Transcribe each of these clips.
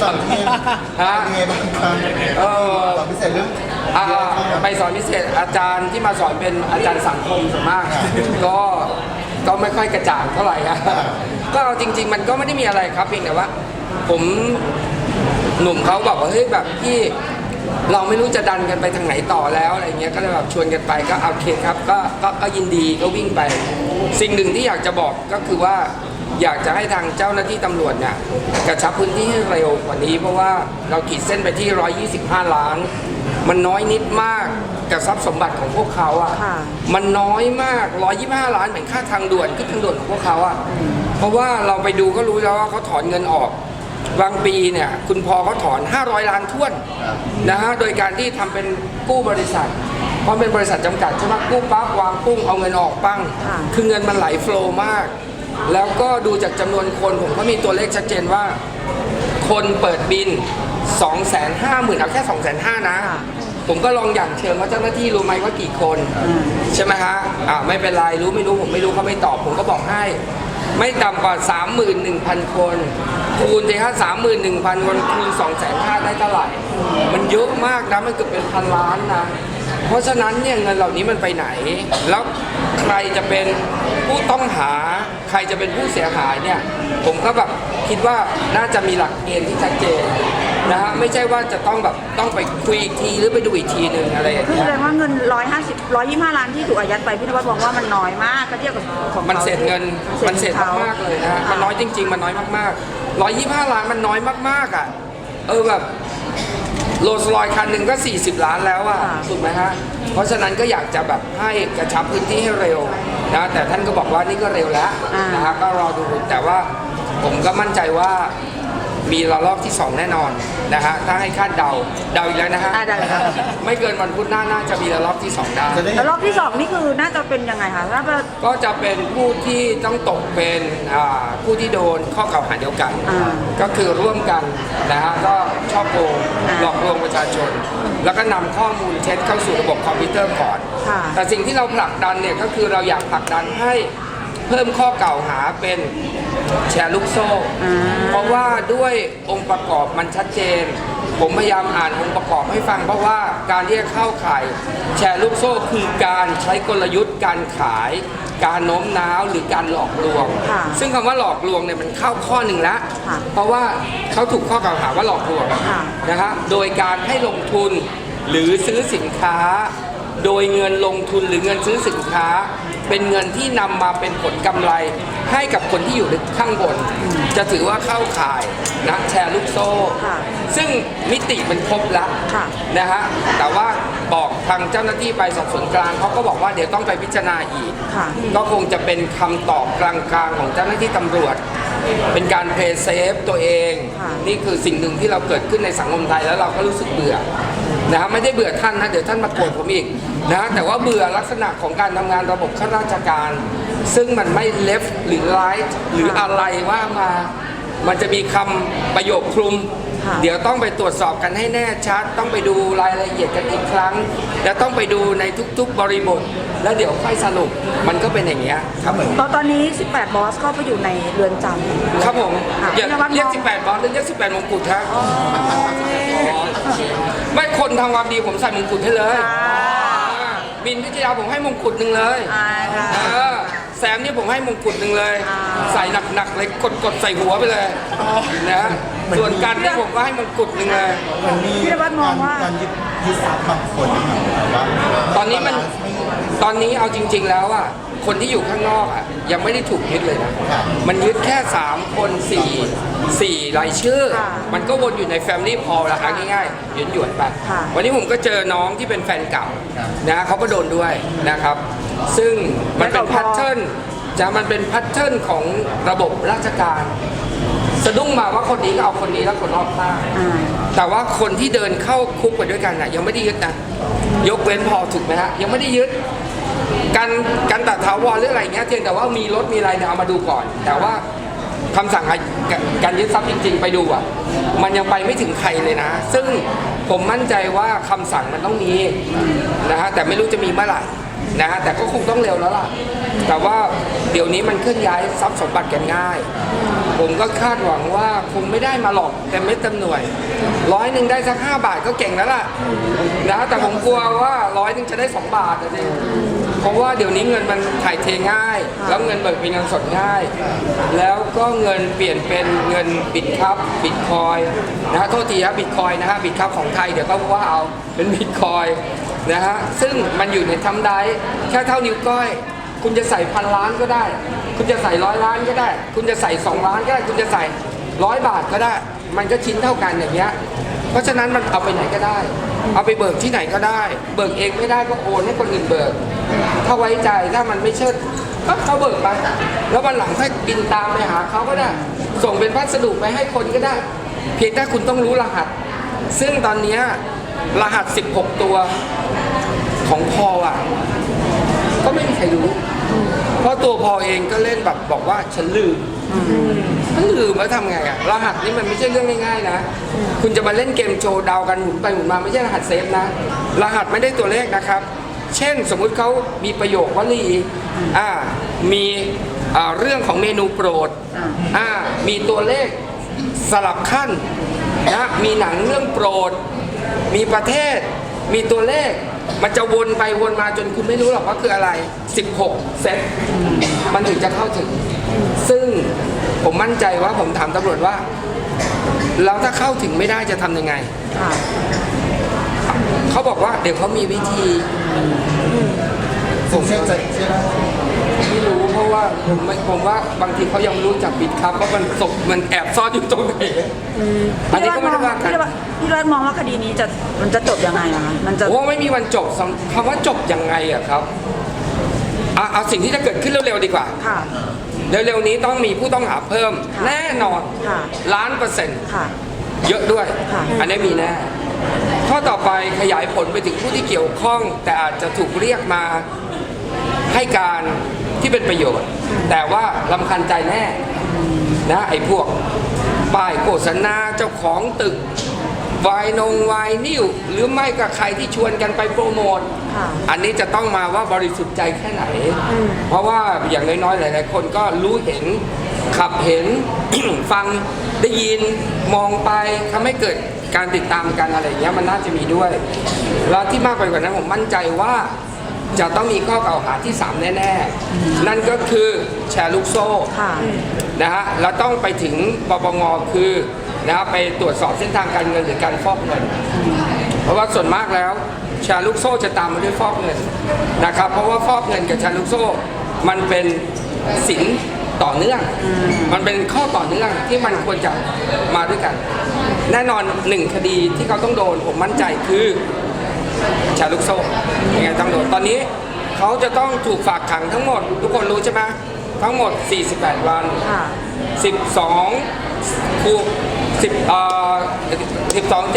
สอนที่ฮะยังไงบ้างครับเออสอนพิเศษเรื่องอ่าไปสอนพิเศษอาจารย์ที่มาสอนเป็นอาจารย์สังคมส่วนมาก ก็ก็ไม่ค่อยกระจ่างเท่าไหร่ครับก็เอาจริง ๆ มันก็ไม่ได้มีอะไรครับเพียงแต่ว่า ผมหนุ่มเขาบอกว่าเฮ้ยแบบพี่เราไม่รู้จะดันกันไปทางไหนต่อแล้วอะไรเงี้ยก็เลยแบบชวนกันไปก็โอเคครับก็ก็ก็ยินดีก็วิ่งไป สิ่งหนึ่งที่อยากจะบอกก็คือว่า อยากจะให้ทางเจ้าหน้าที่ตำรวจเนี่ยกระชับพื้นที่ให้เร็วกว่านี้ เพราะว่าเราขีดเส้นไปที่ 125 ล้าน มันน้อยนิดมากกับทรัพย์สมบัติของพวกเขาอะค่ะ มันน้อยมาก 125 ล้านเหมือนค่าทางด่วนขึ้นทางด่วนของพวกเขาอะเพราะว่าเราไปดูก็รู้แล้วว่าเขาถอนเงินออก บางปีเนี่ยคุณพอเขาถอน 500 ล้านท้วนนะฮะโดยการที่ทำเป็นกู้บริษัท เพราะเป็นบริษัทจำกัดใช่ไหมกู้ปั๊บวางปุ้งเอาเงินออกปั้งค่ะ คือเงินมันไหลโฟลว์มาก แล้วก็ดูจากจำนวนคนผมก็มีตัวเลขชัดเจนว่า คนเปิดบิน 2 5 0 0 0 0เอาแค่ 2 5 0 0 0นะค่ะผมก็ลองอย่างเชิงว่าเจ้าหน้าที่รู้ไหมว่ากี่คน ใช่ไหมฮะอ่าไม่เป็นไรรู้ไม่รู้ผมไม่รู้เขาไม่ตอบ ผมก็บอกให้ ไม่ต่ำกว่า 31,000 คน คูณสิฮะ31,000 คนคูณ 2 5 0 0 0ได้เท่าไหร่ มันเยอะมากนะมันเกือบเป็นพันล้านนะ เพราะฉะนั้นเนี่ยเงินเหล่านี้มันไปไหน แล้วใครจะเป็นผู้ต้องหา ใครจะเป็นผู้เสียหายเนี่ย ผมก็แบบคิดว่าน่าจะมีหลักเกณฑ์ที่ชัดเจนนะฮะไม่ใช่ว่าจะต้องแบบต้องไปคุยอีกทีหรือไปดูอีกทีหนึ่งอะไรอย่างคือเงี้แสย ดงว่าเงิน 150 125 ล้านที่ถูกอายัดไปพี่นวัดมองว่ามันน้อยมากก็เทียบกับของขามันเศษเงินมันเศษขมากๆเลยนะฮะมันน้อยจริง ๆ มันน้อยมากๆร้อยยี่ห้าล้านมันน้อยมากๆอะ เออแบบ โรลส์รอยคันหนึ่งก็ 40 ล้านแล้วอะถูกไหมฮะ เพราะฉะนั้นก็อยากจะแบบให้กระชับพื้นที่ให้เร็วนะแต่ท่านก็บอกว่านี่ก็เร็วแล้วนะฮะก็รอดูแต่ว่าผมก็มั่นใจว่า มีระลอกที่ 2 แน่นอนนะฮะถ้าให้คาดเดาเดาอีกแล้วนะฮะอ่าได้เลยครับไม่เกินวันพุธหน้าน่าจะมีระลอกที่ 2 ได้ จะได้แล้วรอบที่2นี่คือน่าจะเป็นยังไงคะถ้าเป็น ก็จะเป็นผู้ที่ต้องตกเป็นอ่าผู้ที่โดนข้อกล่าวหาเดียวกัน อ่าก็คือร่วมกันนะฮะก็ชอบโกงอ่าหลอกลวงประชาชน แล้วก็นำข้อมูลเท็จเข้าสู่ระบบคอมพิวเตอร์ก่อน ค่ะ แต่สิ่งที่เราผลักดันเนี่ยก็คือเราอยากผลักดันให้เพิ่มข้อกล่าวหาเป็น แชร์ลูกโซ่อ่าเพราะว่าด้วยองค์ประกอบมันชัดเจน ผมพยายามอ่านองค์ประกอบให้ฟัง เพราะว่าการที่จะเข้าข่ายแชร์ลูกโซ่คือการใช้กลยุทธ์การขาย การโน้มน้าวหรือการหลอกลวงค่ะซึ่งคำว่าหลอกลวงเนี่ยมันเข้าข้อหนึ่งแล้วค่ะเพราะว่าเขาถูกข้อกล่าวหาว่าหลอกลวงค่ะนะฮะโดยการให้ลงทุนหรือซื้อสินค้า โดยเงินลงทุนหรือเงินซื้อสินค้า เป็นเงินที่นำมาเป็นผลกำไร ให้กับคนที่อยู่ข้างบน จะถือว่าเข้าข่ายนะแชร์ลูกโซ่ ค่ะซึ่งมิติมันครบแล้วค่ะ นะฮะแต่ว่าบอกทางเจ้าหน้าที่ไปสอบสวนกลางเขาก็บอกว่าเดี๋ยวต้องไปพิจารณาอีก ค่ะ ก็คงจะเป็นคำตอบกลางๆของเจ้าหน้าที่ตำรวจ เป็นการเพย์เซฟตัวเอง ค่ะ นี่คือสิ่งหนึ่งที่เราเกิดขึ้นในสังคมไทยแล้วเราก็รู้สึกเบื่อ นะฮะไม่ได้เบื่อท่านนะเดี๋ยวท่านมาโกรธผมอีกนะฮะแต่ว่าเบื่อลักษณะของการทำงานระบบข้าราชการ ซึ่งมันไม่เลฟหรือไลท์หรืออะไรว่ามามันจะมีคำประโยคคลุมค่ะเดี๋ยวต้องไปตรวจสอบกันให้แน่ชัด ต้องไปดูรายละเอียดกันอีกครั้ง และต้องไปดูในทุกๆบริบท แล้วเดี๋ยวค่อยสรุปมันก็เป็นอย่างเงี้ยครับผมตอนตอนนี้ 18 บอสก็ไปอยู่ในเรือนจำครับผมค่ะอย่าพี่นวัดเรียกมอง18 บอลหรือเรียก 18 มงกุฎฮะ ไม่คนทำความดีผมใส่มงกุฎให้เลยค่ะอ่าบินพิทยาผมให้มงกุฎหนึ่งเลยอ่าค่ะ เออแซมนี่ผมให้มงกุฎหนึ่งเลยอ่าใส่หนักๆเลยกดกดๆใส่หัวไปเลยนะ ส่วนกันเนี่ยผมก็ให้มงกุฎหนึ่งเลยมันมีพี่นวัดมองว่า การยึดยึดทรัพย์บางคนนะครับว่าตอนนี้มันตอนนี้เอาจริง ๆ แล้วอะคนที่อยู่ข้างนอกอะยังไม่ได้ถูกยึดเลยนะ มันยึดแค่ 3 คน 4 4รายชื่อ ค่ะมันก็วนอยู่ใน Family p a l ละคง่ายๆหยวนหยวนๆไปค่ะ วันนี้ผมก็เจอน้องที่เป็นแฟนเก่านะเขาก็โดนด้วยนะครับ ซึ่งมันเป็นแพทเทิร์นจะมันเป็นแพทเทิร์นของระบบราชการสะดุ้งมาว่าคนนี้ก็เอาคนนี้แล้วคนรอบข้างอ่าแต่ว่าคนที่เดินเข้าคุกไปด้วยกันน่ะยังไม่ได้ยึดนะยกเว้นพอถูกไหมฮะยังไม่ได้ยึดการการตัดถาวรหรืออะไรเงี้ยเพียงแต่ว่ามีรถมีอะไรเนี่ยเอามาดูก่อน แต่ว่าคำสั่งการการยึดทรัพย์จริง ๆ ไปดูอะมันยังไปไม่ถึงใครเลยนะ ซึ่งผมมั่นใจว่าคำสั่งมันต้องมีนะฮะแต่ไม่รู้จะมีเมื่อไหร่ นะฮะแต่ก็คงต้องเร็วแล้วล่ะ แต่ว่าเดี๋ยวนี้มันเคลื่อนย้ายทรัพย์สมบัติกันง่าย ผมก็คาดหวังว่าคงไม่ได้มาหรอกแต่เม็ดเต็มหน่วย ร้อยหนึ่งได้สักห้าบาทก็เก่งแล้วล่ะนะแต่ผมกลัวว่าร้อยหนึ่งจะได้สองบาทนะสิเพราะว่าเดี๋ยวนี้เงินมันถ่ายเทง่าย แล้วเงินเบิกเป็นเงินสดง่าย แล้วก็เงินเปลี่ยนเป็นเงินบิตครับบิตคอยนะฮะโทษทีครับบิตคอยนะฮะบิตครับของไทยเดี๋ยวก็ว่าเอาเป็นบิตคอย นะฮะซึ่งมันอยู่ในทำได้แค่เท่านิ้วก้อย คุณจะใส่พันล้านก็ได้ คุณจะใส่ร้อยล้านก็ได้ คุณจะใส่สองล้านก็ได้ คุณจะใส่ร้อยบาทก็ได้ มันก็ชิ้นเท่ากันอย่างเงี้ยเพราะฉะนั้นมันเอาไปไหนก็ได้ เอาไปเบิกที่ไหนก็ได้ เบิกเองไม่ได้ก็โอนให้คนอื่นเบิก ถ้าไว้ใจถ้ามันไม่เชิดก็เขาเบิกไป แล้ววันหลังค่อยบินตามไปหาเขาก็ได้ ส่งเป็นพัสดุไปให้คนก็ได้ เพียงแต่คุณต้องรู้รหัส ซึ่งตอนเนี้ย รหัส 16 ตัวของพออะ ก็ไม่มีใครรู้ เพราะตัวพอเองก็เล่นแบบบอกว่าฉันลืมฉันลืมแล้วทำไงอะรหัสนี่มันไม่ใช่เรื่องง่ายๆนะ คุณจะมาเล่นเกมโชว์เดากันหมุนไปหมุนมาไม่ใช่รหัสเซฟนะ รหัสไม่ได้ตัวเลขนะครับ เช่นสมมุติเขามีประโยควลีอ่ามีเรื่องของเมนูโปรดอ่ามีตัวเลขสลับขั้นนะมีหนังเรื่องโปรด มีประเทศ มีตัวเลข มันจะวนไปวนมาจนคุณไม่รู้หรอกว่าคืออะไร 16 เซต มันถึงจะเข้าถึง ซึ่งผมมั่นใจว่าผมถามตำรวจว่าแล้วถ้าเข้าถึงไม่ได้จะทำยังไงค่ะเขาบอกว่าเดี๋ยวเขามีวิธีผมเชื่อใจเชื่อได้ไม่รู้เพราะ ว่าผมไม่ผมว่าบางทีเขายังไม่รู้จักบิดครับว่ามันศพมันแอบซ่อนอยู่ตรงไหนอันนี้ก็ไม่ได้ว่ากันพี่วัดพี่วัดมองว่าคดีนี้จะมันจะจบยังไงอะคะมันจะโอ้ไม่มีวันจบสำคำว่าจบยังไงอะครับเอาเอาสิ่งที่จะเกิดขึ้นเร็วๆดีกว่าค่ะเร็วๆนี้ต้องมีผู้ต้องหาเพิ่มค่ะแน่นอนค่ะล้านเปอร์เซ็นต์ค่ะเยอะด้วยค่ะอันนี้มีแน่ข้อต่อไปขยายผลไปถึงผู้ที่เกี่ยวข้อง แต่อาจจะถูกเรียกมาให้การ ที่เป็นประโยชน์ แต่ว่าลำคัญใจแน่นะไอ้พวกป้ายโฆษณาเจ้าของตึกวายนงวายนิวหรือไม่ก็ใครที่ชวนกันไปโปรโมทค่ะอันนี้จะต้องมาว่าบริสุทธิ์ใจแค่ไหน เพราะว่าอย่างน้อยๆหลายๆคนก็รู้เห็นขับเห็น ฟังได้ยินมองไปทำให้เกิดการติดตามกันอะไรอย่างเงี้ยมันน่าจะมีด้วย แล้วที่มากไปกว่านั้นผมมั่นใจว่า จะต้องมีข้อกล่าวหาที่ 3 แน่ ๆ นั่นก็คือแชร์ลูกโซ่ค่ะ นะฮะแล้วต้องไปถึงปปงคือนะฮะไปตรวจสอบเส้นทางการเงินหรือการฟอกเงิน เพราะว่าส่วนมากแล้ว แชร์ลูกโซ่จะตามมาด้วยฟอกเงินนะครับ เพราะว่าฟอกเงินกับแชร์ลูกโซ่ มันเป็นสินต่อเนื่อง มันเป็นข้อต่อเนื่องที่มันควรจะมาด้วยกัน แน่นอนหนึ่งคดีที่เขาต้องโดนผมมั่นใจคือแชร์ลูกโซ่ยังไงต้องโดนตอนนี้เขาจะต้องถูกฝากขังทั้งหมด ทุกคนรู้ใช่ไหมทั้งหมด 48 วันค่ะ12คู10เอ่อ12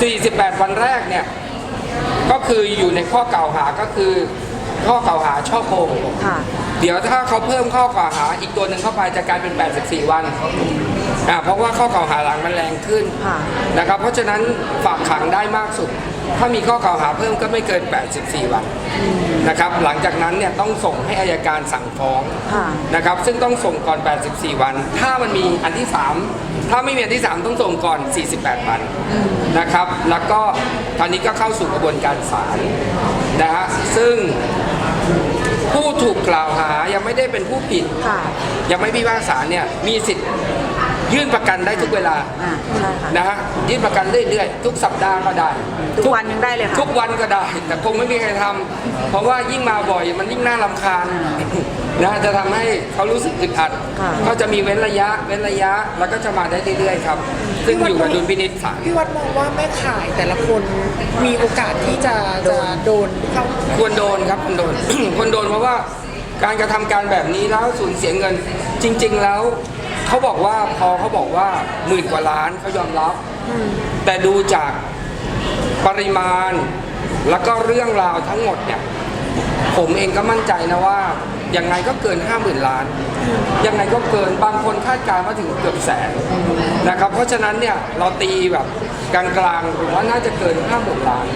7 48 วันแรกเนี่ย ก็คืออยู่ในข้อกล่าวหาก็คือ ข้อกล่าวหาช่อโกงค่ะเดี๋ยวถ้าเขาเพิ่มข้อกล่าวหาอีกตัวหนึ่งเข้าไปจะกลายเป็น 84 วันอ่าเพราะว่าข้อกล่าวหาหลังมันแรงขึ้นค่ะนะครับ เพราะฉะนั้นฝากขังได้มากสุด ถ้ามีข้อกล่าวหาเพิ่มก็ไม่เกิน 84 วันนะครับ หลังจากนั้นเนี่ยต้องส่งให้อายการสั่งฟ้องค่ะ นะครับ ซึ่งต้องส่งก่อน 84 วัน ถ้ามันมีอันที่ 3 ถ้าไม่มีอันที่ 3 ต้องส่งก่อน 48 วันนะครับ แล้วก็ตอนนี้ก็เข้าสู่กระบวนการศาลนะฮะ ซึ่งผู้ถูกกล่าวหายังไม่ได้เป็นผู้ผิด ค่ะ ยังไม่พิพากษาเนี่ยมีสิทธิ์ ยื่นประกันได้ทุกเวลาอ่าใช่ค่ะ นะฮะยื่นประกันเรื่อยๆ ทุกสัปดาห์ก็ได้ ทุกวันยังได้เลยค่ะ ทุกวันก็ได้ แต่คงไม่มีใครทำเพราะว่ายิ่งมาบ่อยมันยิ่งน่ารำคาญนะจะทำให้เขารู้สึกอึดอัด ค่ะ ก็จะมีเว้นระยะเว้นระยะ แล้วก็จะมาได้เรื่อยๆครับ ซึ่งอยู่กับดุลพินิจศาล พี่วัดมองว่าแม่ขายแต่ละคนมีโอกาสที่จะจะโดนเข้า ควรโดนครับควรโดน ควรโดนเพราะว่าการกระทำการแบบนี้แล้วสูญเสียเงิน จริง ๆ แล้ว เขาบอกว่าพอเขาบอกว่าหมื่นกว่าล้านเขายอมรับ แต่ดูจากปริมาณแล้วก็เรื่องราวทั้งหมดเนี่ย ผมเองก็มั่นใจนะว่ายังไงก็เกิน 5 0,000 ล้าน ยังไงก็เกินบางคนคาดการณ์ว่าถึงเกือบแสนนะครับ เพราะฉะนั้นเนี่ยเราตีแบบกลางๆผมว่าน่าจะเกิน 5 0,000 ล้าน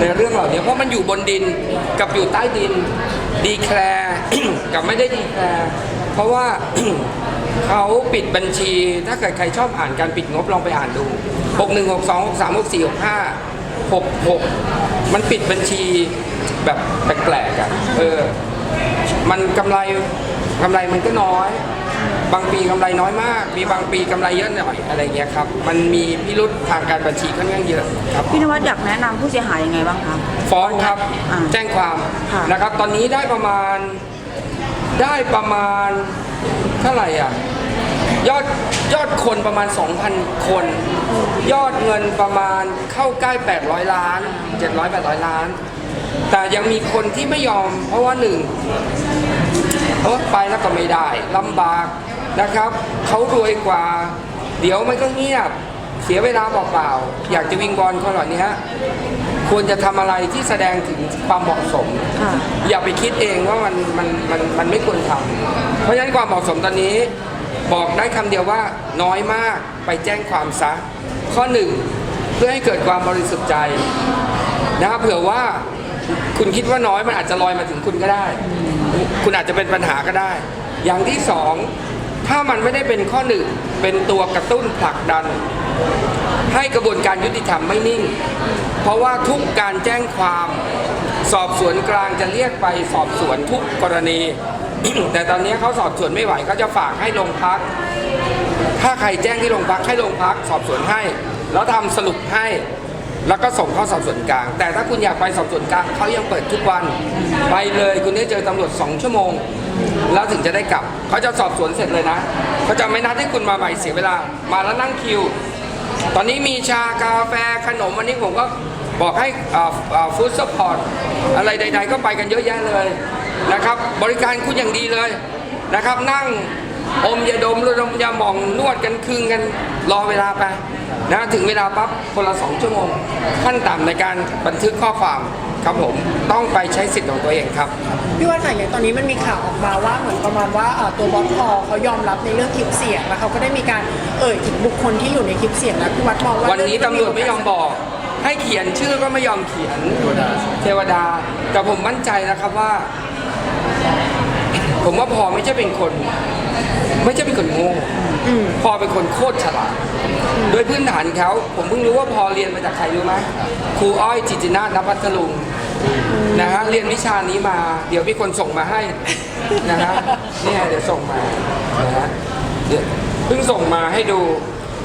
ในเรื่องเหล่านี้เพราะมันอยู่บนดินกับอยู่ใต้ดินดีแคลร์กับไม่ได้ดีแคลร์เพราะว่า เขาปิดบัญชี ถ้าเกิดใครชอบอ่านการปิดงบลองไปอ่านดู 6 1 6 2 6 3 6 4 6 5 6 6 มันปิดบัญชีแบบแปลกๆอะเออ มันกำไรกำไรมันก็น้อย บางปีกำไรน้อยมาก มีบางปีกำไรเยอะหน่อยอะไรเงี้ยครับ มันมีพิรุษทางการบัญชีค่อนข้างเยอะครับ พี่นวัดอยากแนะนำผู้เสียหายยังไงบ้างคะ ฟ้องครับ อ่าแจ้งความค่ะ นะครับ ตอนนี้ได้ประมาณได้ประมาณ เท่าไหร่อะยอดยอดคนประมาณ 2,000 คน ยอดเงินประมาณเข้าใกล้ 800 ล้าน 700 800 ล้าน แต่ยังมีคนที่ไม่ยอม เพราะว่าหนึ่งเออไปแล้วก็ไม่ได้ลำบากนะครับเขารวยกว่า เดี๋ยวมันก็เงียบ เสียเวลาเปล่าๆอยากจะวิงบอลคนเหล่านี้ควรจะทำอะไรที่แสดงถึงความเหมาะสมค่ะอย่าไปคิดเองว่ามันมันมันมันไม่ควรทำ เพราะฉะนั้นความเหมาะสมตอนนี้บอกได้คำเดียวว่าน้อยมากไปแจ้งความซะ ข้อหนึ่งเพื่อให้เกิดความบริสุทธิ์ใจนะครับเผื่อว่าคุณคิดว่าน้อยมันอาจจะลอยมาถึงคุณก็ได้ คุณอาจจะเป็นปัญหาก็ได้ อย่างที่สองถ้ามันไม่ได้เป็นข้อหนึ่งเป็นตัวกระตุ้นผลักดัน ให้กระบวนการยุติธรรมไม่นิ่ง เพราะว่าทุกการแจ้งความ สอบสวนกลางจะเรียกไปสอบสวนทุกกรณี แต่ตอนนี้เขาสอบสวนไม่ไหวเขาจะฝากให้โรงพัก ถ้าใครแจ้งที่โรงพักให้โรงพักสอบสวนให้ แล้วทำสรุปให้ แล้วก็ส่งเข้าสอบสวนกลาง แต่ถ้าคุณอยากไปสอบสวนกลางเขายังเปิดทุกวัน ไปเลยคุณได้เจอตำรวจสองชั่วโมง แล้วถึงจะได้กลับเขาจะสอบสวนเสร็จเลยนะเขาจะไม่นัดให้คุณมาใหม่เสียเวลา มาแล้วนั่งคิว ตอนนี้มีชากาแฟขนมวันนี้ผมก็บอกให้ฟู้ดซัพพอร์ตอะไรใด ๆ ก็ไปกันเยอะแยะเลย นะครับ บริการคุณอย่างดีเลยนะครับ นั่งอมยาดมรดมยาหมองนวดกันคึงกันรอเวลาไปนะถึงเวลาปั๊บคนละสองชั่วโมงขั้นต่ำในการบันทึกข้อความครับผมต้องไปใช้สิทธิ์ของตัวเองครับพี่วัดค่ะอย่างตอนนี้มันมีข่าวออกมาว่าเหมือนประมาณว่าเอ่อตัวบอสพอเขายอมรับในเรื่องคลิปเสียงแล้วเขาก็ได้มีการเอ่ยถึงบุคคลที่อยู่ในคลิปเสียงแล้วพี่วัดมองว่าวันนี้ตำรวจไม่ยอมบอก ให้เขียนชื่อก็ไม่ยอมเขียนเทวดา แต่ผมมั่นใจนะครับว่า ผมว่าพอไม่ใช่เป็นคน ไม่ใช่เป็นคนโง่พอเป็นคนโคตรฉลาด โดยพื้นฐานเขาผมเพิ่งรู้ว่าพอเรียนมาจากใครรู้ไหมครูอ้อยจิตตินาถนพัทลุงนะฮะเรียนวิชานี้มา เดี๋ยวมีคนส่งมาให้นะฮะเนี่ยเดี๋ยวส่งมานะฮะเดี๋ยวเพิ่งส่งมาให้ดู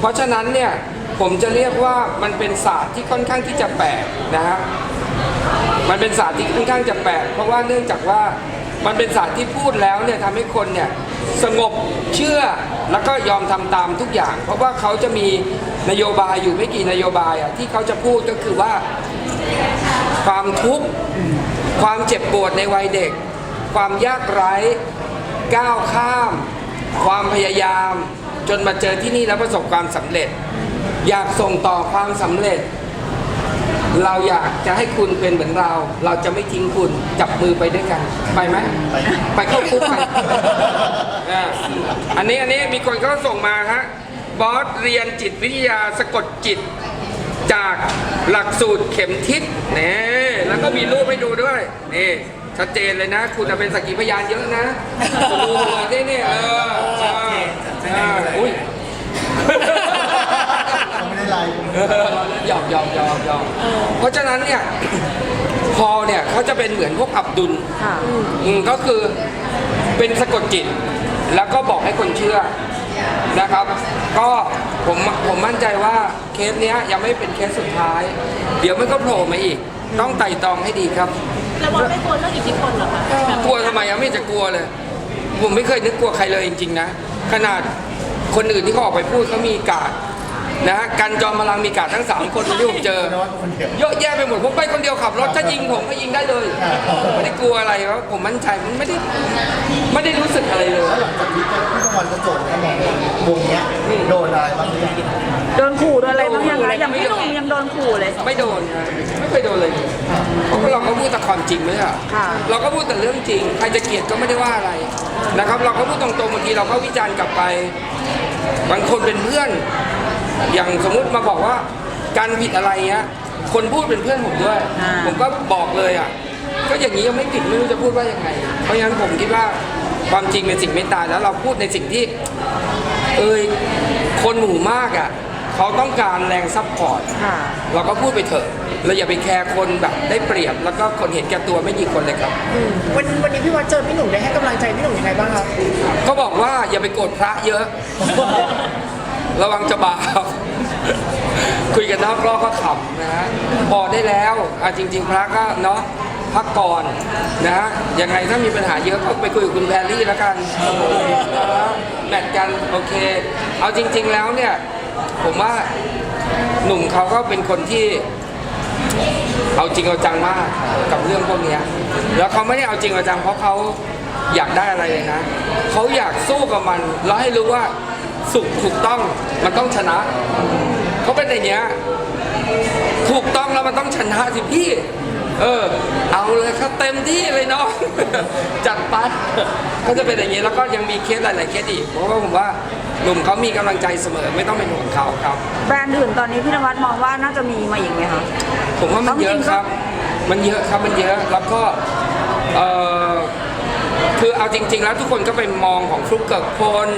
เพราะฉะนั้นเนี่ยผมจะเรียกว่ามันเป็นศาสตร์ที่ค่อนข้างที่จะแปลกนะฮะมันเป็นศาสตร์ที่ค่อนข้างจะแปลกเพราะว่าเนื่องจากว่า มันเป็นศาสตร์ที่พูดแล้วเนี่ยทำให้คนเนี่ยสงบเชื่อแล้วก็ยอมทำตามทุกอย่าง เพราะว่าเขาจะมีนโยบายอยู่ไม่กี่นโยบายอะที่เขาจะพูดก็คือว่า ความทุกข์ความเจ็บปวดในวัยเด็ก ความยากไร้ก้าวข้าม ความพยายาม จนมาเจอที่นี่แล้วประสบความสำเร็จ อยากส่งต่อความสำเร็จ เราอยากจะให้คุณเป็นเหมือนเรา เราจะไม่ทิ้งคุณจับมือไปด้วยกัน ไปไหมไปไปเข้าคุกไปอะอันนี้อันนี้มีคนเขาส่งมาฮะบอสเรียนจิตวิทยาสะกดจิต จากหลักสูตรเข็มทิศนี่แล้วก็มีรูปให้ดูด้วยนี่ชัดเจนเลยนะ คุณน่ะเป็นสักขีพยานเยอะนะดูหัวได้เนี่ยเออเออเอออุ้ย หยอกหยอกหยอกหยอกเพราะฉะนั้นเนี่ย พอเนี่ยเขาจะเป็นเหมือนพวกอับดุลค่ะอืมก็คือเป็นสะกดจิต แล้วก็บอกให้คนเชื่อนะครับ ก็ผมผมมั่นใจว่าเคสเนี้ยยังไม่เป็นเคสสุดท้าย เดี๋ยวมันก็โผล่มาอีก ต้องไต่ตองให้ดีครับแล้วบอสไม่กลัวเรื่องอิทธิพลเหรอคะแบบกลัวทำไมอะไม่เห็นจะกลัวเลย ผมไม่เคยนึกกลัวใครเลยจริงๆนะ ขนาดคนอื่นที่เขาออกไปพูดเขามีการด นะฮะกันจอมพลังมีกาดทั้งสามคนที่ผมเจอนวัดคนเดียวเยอะแยะไปหมดผมไปคนเดียวขับรถถ้ายิงผมก็ยิงได้เลยไม่ได้กลัวอะไรวะผมมั่นใจมันไม่ได้ไม่ได้รู้สึกอะไรเลยหลังจากที่พี่ตะวันจะโจทย์คะแนนวงเนี้ยโดนอะไรบ้างหรือยังโดนขู่โดนอะไรบ้างยังไงอย่างพี่หนุ่มยังโดนขู่เลย ไม่โดนนะไม่เคยโดนเลยเพราะเราก็พูดแต่ความจริงไม่ใช่เหรอค่ะเราก็พูดแต่เรื่องจริง ใครจะเกลียดก็ไม่ได้ว่าอะไรนะครับ เราก็พูดตรงๆบางทีเราก็วิจารณ์กลับไป บางคนเป็นเพื่อน อย่างสมมุติมาบอกว่าการผิดอะไรเงี้ยคนพูดเป็นเพื่อนผมด้วย อ่า ผมก็บอกเลยอะก็อย่างนี้ยังไม่ผิดไม่รู้จะพูดว่ายังไง เพราะฉะนั้นผมคิดว่าความจริงเป็นสิ่งไม่ตายแล้วเราพูดในสิ่งที่ เอยคนหมู่มากอะเขาต้องการแรงซัพพอร์ต ค่ะ เราก็พูดไปเถอะเราอย่าไปแคร์คนแบบได้เปรียบ แล้วก็คนเห็นแก่ตัวไม่กี่คนเลยครับ วันวันนี้พี่วัดเจอพี่หนุ่มได้ให้กำลังใจพี่หนุ่มยังไงบ้างคะเขาบอกว่าอย่าไปโกรธพระเยอะ ระวังจะบาป คุยกันนอกรอบก็ขำนะฮะพอได้แล้วอะจริง ๆ พระก็เนาะพักก่อนนะฮะยังไงถ้ามีปัญหาเยอะก็ไปคุยกับคุณแพรรี่แล้วกันนะฮะแมทกันโอเค เอาจริง ๆ แล้วเนี่ย ผมว่าหนุ่มเขาก็เป็นคนที่ เอาจริงเอาจังมากกับเรื่องพวกเนี้ยแล้วเขาไม่ได้เอาจริงเอาจังเพราะเขาอยากได้อะไรเลยนะเขาอยากสู้กับมันแล้วให้รู้ว่า สุขถูกต้องมันต้องชนะเขาเป็นอย่างเงี้ยถูกต้องแล้วมันต้องชนะสิพี่ เออ เอาเลยครับเต็มที่เลยน้องจัดไปเขาจะเป็นอย่างนี้แล้วก็ยังมีเคสหลาย ๆ เคสอีกเพราะว่าผมว่าหนุ่มเขามีกำลังใจเสมอไม่ต้องเป็นห่วงเขาครับ แบรนด์อื่นตอนนี้พี่นวัดมองว่าน่าจะมีมาอีกไหมคะ ผมว่ามันเยอะครับ มันเยอะครับมันเยอะแล้วก็เอ่อคือเอาจริง ๆ แล้วทุกคนก็ไปมองของฟลุกเกิร์กพล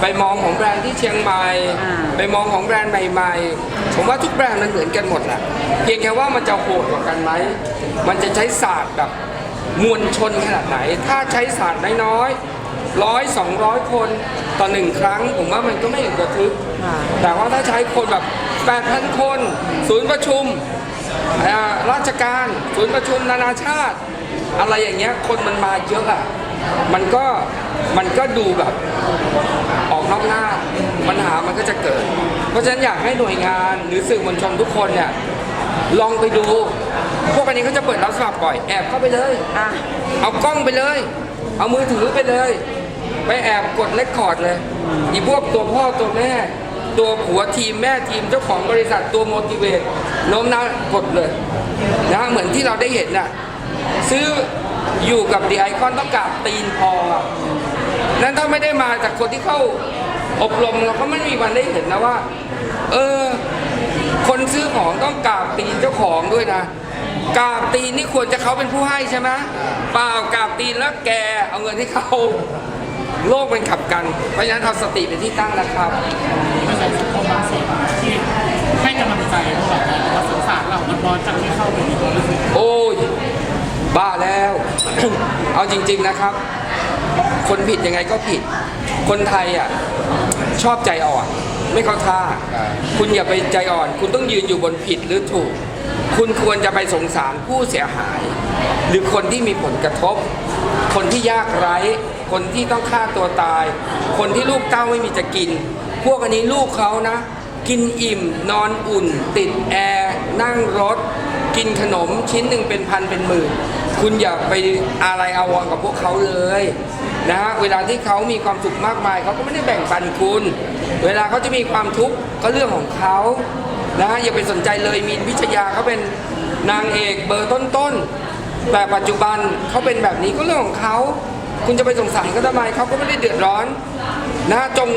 ไปมองของแบรนด์ที่เชียงใหม่อ่าไปมองของแบรนด์ใหม่ๆ ผมว่าทุกแบรนด์มันเหมือนกันหมดแหละเพียงแค่ว่ามันจะโหดกว่ากันไหมมันจะใช้ศาสตร์แบบมวลชนขนาดไหน ถ้าใช้ศาสตร์น้อยๆร้อยสองร้อยคนต่อหนึ่งครั้ง ผมว่ามันก็ไม่เห็นกระทึกค่ะแต่ว่าถ้าใช้คนแบบ8,000คน ศูนย์ประชุมอ่าราชการ ศูนย์ประชุมนานาชาติ อะไรอย่างเงี้ยคนมันมาเยอะอะมันก็ มันก็ดูแบบออกนอกหน้าปัญหามันก็จะเกิด เพราะฉะนั้นอยากให้หน่วยงานหรือสื่อมวลชนทุกคนเนี่ยลองไปดู พวกอันนี้เขาจะเปิดรับสมัครบ่อยแอบเข้าไปเลยอะเอากล้องไปเลย เอามือถือไปเลย ไปแอบกดเลคคอร์ดเลยอีพวกตัวพ่อตัวแม่ ตัวผัวทีมแม่ทีมเจ้าของบริษัทตัวโมดิเวตโน้มน้าวกดเลยนะเหมือนที่เราได้เห็นน่ะซื้ออยู่กับดีไอคอนต้องกราบตีนพออะ นั้นถ้าไม่ได้มาจากคนที่เข้าอบรมเราก็ไม่มีวันได้เห็นนะว่า เออ คนซื้อของต้องกราบตีนเจ้าของด้วยนะกราบตีนนี่ควรจะเขาเป็นผู้ให้ใช่ไหมเปล่ากราบตีนแล้วแกเอาเงินให้เขาโลกเป็นขับกัน เพราะฉะนั้นเอาสติเป็นที่ตั้งนะครับกระแสสังคมบางส่วนที่ให้กำลังใจพวกเราว่าสงสารเรามันร้อนจังที่เข้าไปในความรู้สึกโอ้ย บ้าแล้ว เอาจริง ๆนะครับ คนผิดยังไงก็ผิด คนไทยอะชอบใจอ่อน ไม่เข้าท่า คุณอย่าไปใจอ่อน คุณต้องยืนอยู่บนผิดหรือถูก คุณควรจะไปสงสารผู้เสียหาย หรือคนที่มีผลกระทบ คนที่ยากไร้ คนที่ต้องฆ่าตัวตาย คนที่ลูกเต้าไม่มีจะกิน พวกอันนี้ลูกเขานะ กินอิ่ม นอนอุ่น ติดแอร์นั่งรถ กินขนมชิ้นหนึ่งเป็นพันเป็นหมื่นคุณอย่าไปอะไรเอาวรณ์กับพวกเขาเลย นะฮะเวลาที่เขามีความสุขมากมายเขาก็ไม่ได้แบ่งปันคุณ เวลาเขาจะมีความทุกข์ก็เรื่องของเขานะฮะอย่าไปสนใจเลยมีนพิชยาเขาเป็นนางเอกเบอร์ต้นๆแต่ปัจจุบันเขาเป็นแบบนี้ก็เรื่องของเขาคุณจะไปสงสารเขาทำไมเขาก็ไม่ได้เดือดร้อนนะจง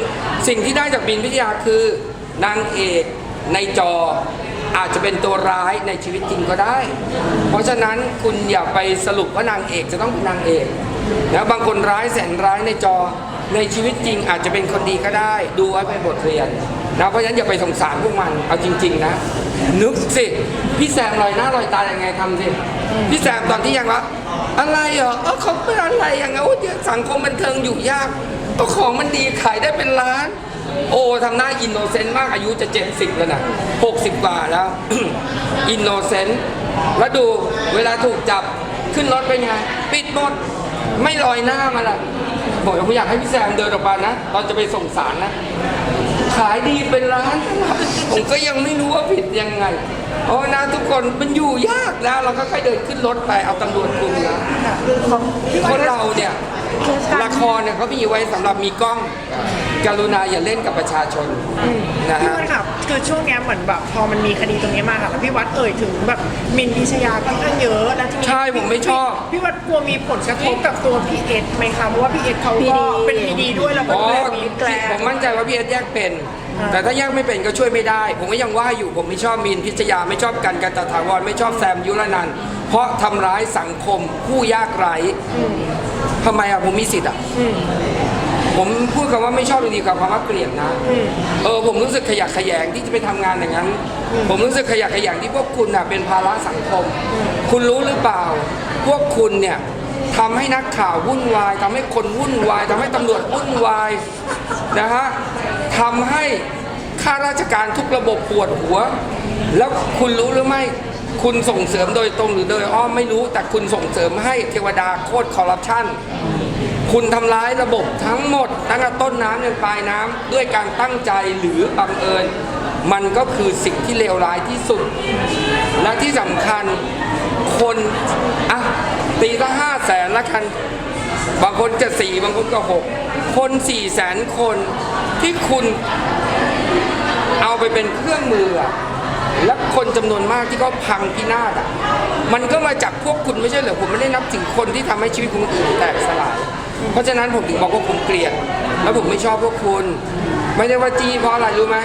สิ่งที่ได้จากบินพิทยาคือนางเอกในจออาจจะเป็นตัวร้ายในชีวิตจริงก็ได้ เพราะฉะนั้นคุณอย่าไปสรุปว่านางเอกจะต้องเป็นนางเอก นะบางคนร้ายแสนร้ายในจอในชีวิตจริงอาจจะเป็นคนดีก็ได้ ดูไว้เป็นบทเรียนนะเพราะฉะนั้นอย่าไปสงสารพวกมันเอาจริง ๆ นะ นึกสิ พี่แซมลอยหน้าลอยตายังไงทำสิ พี่แซมตอนที่ยังว่าอะไรเหรอเออเขาเป็นอะไรอย่างเงี้ยสังคมบันเทิงอยู่ยากก็ของมันดีขายได้เป็นล้าน โอ้ทำหน้าอินโนเซนต์มากอายุจะ 70 แล้วนะ60 กว่าแล้ว อินโนเซนต์แล้วดูเวลาถูกจับขึ้นรถเป็นไง ปิดหมด ไม่ลอยหน้ามาละบอกว่าผมอยากให้พี่แซมเดินออกมานะตอนจะไปส่งสารนะ ขายดีเป็นล้านผมก็ยังไม่รู้ว่าผิดยังไงเพราะนะทุกคนมันอยู่ยากนะเราก็ค่อยเดินขึ้นรถไปเอาตำรวจคุมนะของพี่ควันนเราเนี่ยละครเนี่ยเขามีไว้สำหรับมีกล้อง กรุณาอย่าเล่นกับประชาชนนะพี่ฮะ วัดค่ะคือช่วงเนี้ยเหมือนแบบพอมันมีคดีตรงนี้มาค่ะแล้วพี่วัดเอ่ยถึงแบบหมินพิชยาค่อนข้างเยอะแล้วทีนี้ใช่ผมไม่ชอบ พี่วัดกลัวมีผลกระทบกับตัวพี่เอสไหมคะเพราะว่าพี่เอสเขาก็เป็นพีดีด้วยแล้วก็อ๋อเลยมีแกลผมมั่นใจว่าพี่เอสแยกเป็น แต่ถ้าแยกไม่เป็นก็ช่วยไม่ได้ ผมก็ยังว่าอยู่ผมไม่ชอบมีนพิชยาไม่ชอบกันกันตถาวรไม่ชอบแซมยุรนันท์เพราะทำร้ายสังคมผู้ยากไร้ทำไมอะผมมีสิทธิ์อะ ผมพูดคำว่าไม่ชอบดีกว่าคำว่าเกลียดนะเออผมรู้สึกขยะแขยงที่จะไปทำงานอย่างนั้น ผมรู้สึกขยะแขยงที่พวกคุณอะเป็นภาระสังคม คุณรู้หรือเปล่า พวกคุณเนี่ยทำให้นักข่าววุ่นวายทำให้คนวุ่นวายทำให้ตำรวจวุ่นวายนะฮะทำให้ข้าราชการทุกระบบปวดหัว แล้วคุณรู้หรือไม่คุณส่งเสริมโดยตรงหรือโดยอ้อมไม่รู้ แต่คุณส่งเสริมให้เทวดาโคตรคอร์รัปชัน คุณทำร้ายระบบทั้งหมด ตั้งแต่ต้นน้ำยันปลายน้ำด้วยการตั้งใจหรือบังเอิญ มันก็คือสิ่งที่เลวร้ายที่สุด และที่สำคัญคนอะตีละห้าแสนละกันบางคนจะสี่บางคนก็หกคนสี่แสนคนที่คุณเอาไปเป็นเครื่องมือ และคนจำนวนมากที่เขาพังพินาศอะมันก็มาจากพวกคุณไม่ใช่เหรอผมไม่ได้นับถึงคนที่ทำให้ชีวิตคนอื่นแตกสลาย เพราะฉะนั้นผมถึงบอกว่าผมเกลียด แล้วผมไม่ชอบพวกคุณ ไม่ได้ว่าจี้เพราะอะไรรู้ไหม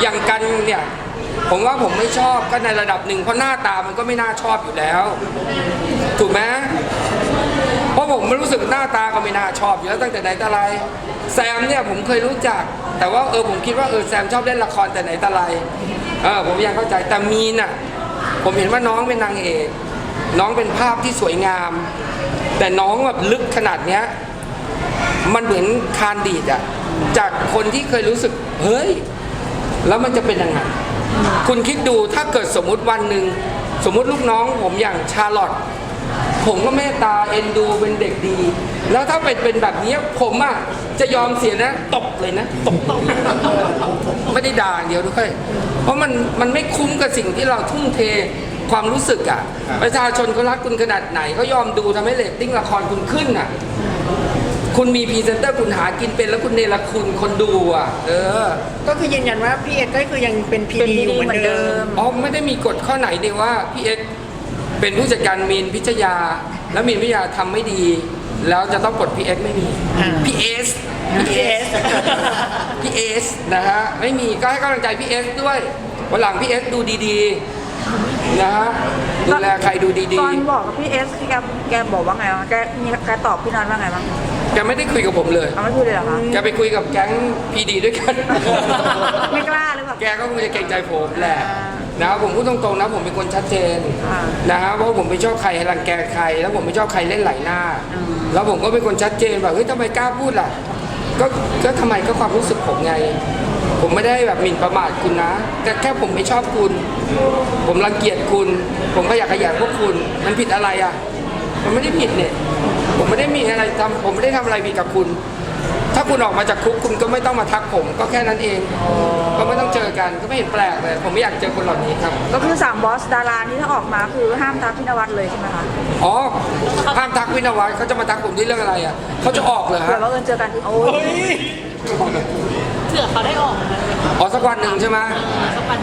อย่างกันเนี่ยผมว่าผมไม่ชอบก็ในระดับหนึ่งเพราะหน้าตามันก็ไม่น่าชอบอยู่แล้ว ถูกไหมเพราะผมไม่รู้สึกหน้าตาก็ไม่น่าชอบอยู่แล้วตั้งแต่ไหนแต่ไร แซมเนี่ยผมเคยรู้จัก แต่ว่าเออผมคิดว่าเออแซมชอบเล่นละครแต่ไหนแต่ไรเออผมยังเข้าใจแต่มีน่ะผมเห็นว่าน้องเป็นนางเอกน้องเป็นภาพที่สวยงาม แต่น้องแบบลึกขนาดเนี้ย มันเหมือนคานดีดอะจากคนที่เคยรู้สึก เฮ้ย แล้วมันจะเป็นยังไงคุณคิดดูถ้าเกิดสมมุติวันหนึ่งสมมุติลูกน้องผมอย่างชาร์ลอตผมก็เมตตาเอ็นดูเป็นเด็กดี แล้วถ้าเป็นเป็นแบบนี้ผมอะจะยอมเสียนะตบเลยนะตบตบไม่ได้ด่าอย่างเดียวด้วยเพราะมันมันไม่คุ้มกับสิ่งที่เราทุ่มเทความรู้สึกอะประชาชนเขารักคุณขนาดไหนเขายอมดูทำให้เรตติ้งละครคุณขึ้นอะ คุณมีพรีเซนเตอร์คุณหากินเป็นแล้วคุณเนรคุณคนดูอะ เออ ก็คือยืนยันว่าพี่เอสก็คือยังเป็นพีเป็นดีพีอยู่ดีเหมือนเหมือนเดิเดิมมอ๋อไม่ได้มีกฎข้อไหนเดียวว่าพี่เอ็กซ์เป็นผู้จัดการมีนพิชยา แล้วมีนพิชยาทำไม่ดี แล้วจะต้องกดพี่เอ็กซ์ไม่มีอ่า พี่เอสพี่เอสพี่เอสนะฮะไม่มีก็ให้กำลังใจพี่เอสด้วยวันหลังพี่เอสดูดีๆนะฮะ ดูแลใครดูดีตอนบอกกับพี่เอสแกแกบอกว่าไงวะแกมีแกตอบพี่นัทว่าไงบ้างๆแกไม่ได้คุยกับผมเลย เอาไม่พูดเลยเหรอคะ แกไปคุยกับแก๊งพีดีด้วยกัน ไม่กล้าหรือเปล่า แกก็คงจะเกรงใจผมแหละนะครับผมพูดตรงๆนะผมเป็นคนชัดเจนอ่านะฮะเพราะผมไม่ชอบใครรังแกใคร แล้วผมไม่ชอบใครเล่นไหลหน้าแล้วผมก็เป็นคนชัดเจนแบบเฮ้ยทำไมกล้าพูดล่ะ ก็ก็ทำไมก็ความรู้สึกผมไง ผมไม่ได้แบบหมิ่นประมาทคุณนะ แต่แค่ผมไม่ชอบคุณ ผมรังเกียจคุณ ผมก็อยากขยายพวกคุณ มันผิดอะไรอะ มันไม่ได้ผิดเนี่ย ผมไม่ได้มีอะไรทำผมไม่ได้ทำอะไรผิดกับคุณ ถ้าคุณออกมาจากคุกคุณก็ไม่ต้องมาทักผม ก็แค่นั้นเอง ก็ไม่ต้องเจอกันก็ไม่เห็นแปลกเลย ผมไม่อยากเจอคนเหล่านี้ครับ ก็คือสามบอสดารานี่ถ้าออกมาคือห้ามทักพี่นวัดเลยใช่ไหมคะ อ๋อ ห้ามทักวินวัฒน์เขาจะมาทักผมด้วยเรื่องอะไรอะ เขาจะออกเหรอเผื่ฮะอว่าเอิญเจอกันที่โอ้ยเผื่อเขาได้ออกนะอ๋อสักวันหนึ่งใช่ไหมสักวัน